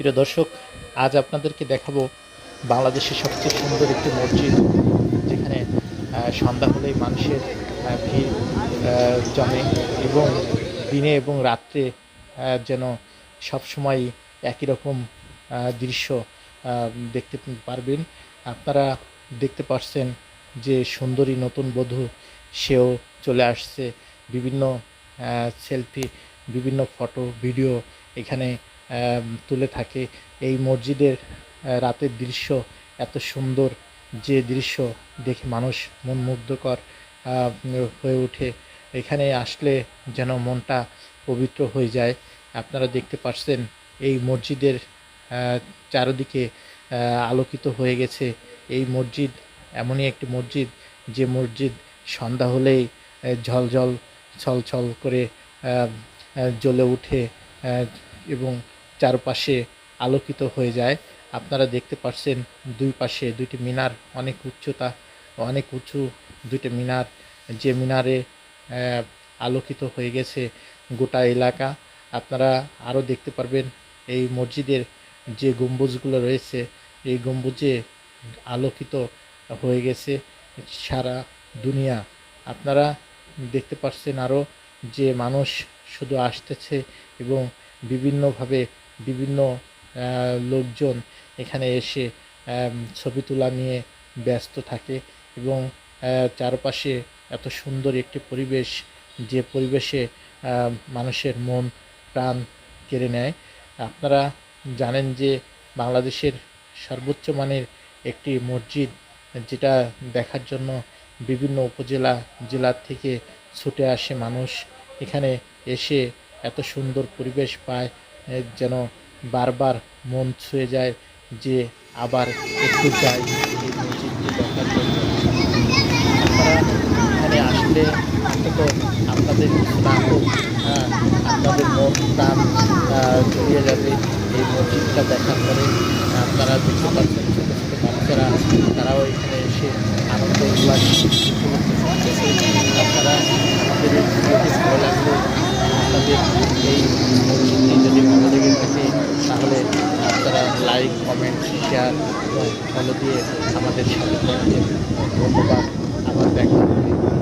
প্রিয় দর্শক, আজ আপনাদেরকে দেখাবো বাংলাদেশের সবচেয়ে সুন্দর একটি মসজিদ, যেখানে সন্ধ্যা হলেই মানুষের ভিড় জমে এবং দিনে এবং রাত্রে যেন সবসময় একই রকম দৃশ্য দেখতে পারবেন। আপনারা দেখতে পাচ্ছেন যে সুন্দরী নতুন বধূ, সেও চলে আসছে। বিভিন্ন সেলফি, বিভিন্ন ফটো, ভিডিও এখানে তুলে থাকে। এই মসজিদের রাতের দৃশ্য এত সুন্দর যে দৃশ্য দেখে মানুষ মন মুগ্ধকর হয়ে ওঠে। এখানে আসলে যেন মনটা পবিত্র হয়ে যায়। আপনারা দেখতে পাচ্ছেন এই মসজিদের চারদিকে আলোকিত হয়ে গেছে। এই মসজিদ এমনই একটি মসজিদ যে মসজিদ সন্ধ্যা হলেই ঝলঝল, ছলছল করে জ্বলে ওঠে এবং চারপাশে আলোকিত হয়ে যায়। আপনারা দেখতে পাচ্ছেন দুই পাশে দুইটি মিনার, অনেক উচ্চতা, অনেক উঁচু দুইটি মিনার। যে মিনারে আলোকিত হয়ে গেছে গোটা এলাকা। আপনারা আরও দেখতে পারবেন এই মসজিদের যে গম্বুজগুলো রয়েছে, এই গম্বুজে আলোকিত হয়ে গেছে সারা দুনিয়া। আপনারা দেখতে পাচ্ছেন আরও যে মানুষ শুধু আসতেছে এবং বিভিন্নভাবে বিভিন্ন লোকজন এখানে এসে ছবি তোলা নিয়ে ব্যস্ত থাকে এবং চারপাশে এত সুন্দর একটি পরিবেশ যে পরিবেশে মানুষের মন, প্রাণ কেড়ে নেয়। আপনারা জানেন যে বাংলাদেশের সর্বোচ্চ মানের একটি মসজিদ যেটা দেখার জন্য বিভিন্ন উপজেলা, জেলার থেকে ছুটে আসে মানুষ। এখানে এসে এত সুন্দর পরিবেশ পায় যেন বারবার মন ছুঁয়ে যায় যে আবার একটু যাই এই মসজিদটি দেখার জন্য। আপনারা এখানে আসলে অন্তত আপনাদের না হোক হ্যাঁ, আপনাদের মন প্রাণ জড়িয়ে যাবে এই মসজিদটা দেখার পরে। আপনারা দেখতে পাচ্ছেন ছোটো ছোটো বাচ্চারা তারাও এখানে এসে আনন্দ উল্লাস আপনারা আমাদের লাইক কমেন্ট শেয়ার এবং ফলো দিয়ে আমাদের সাথে ধন্যবাদ আবার দেখা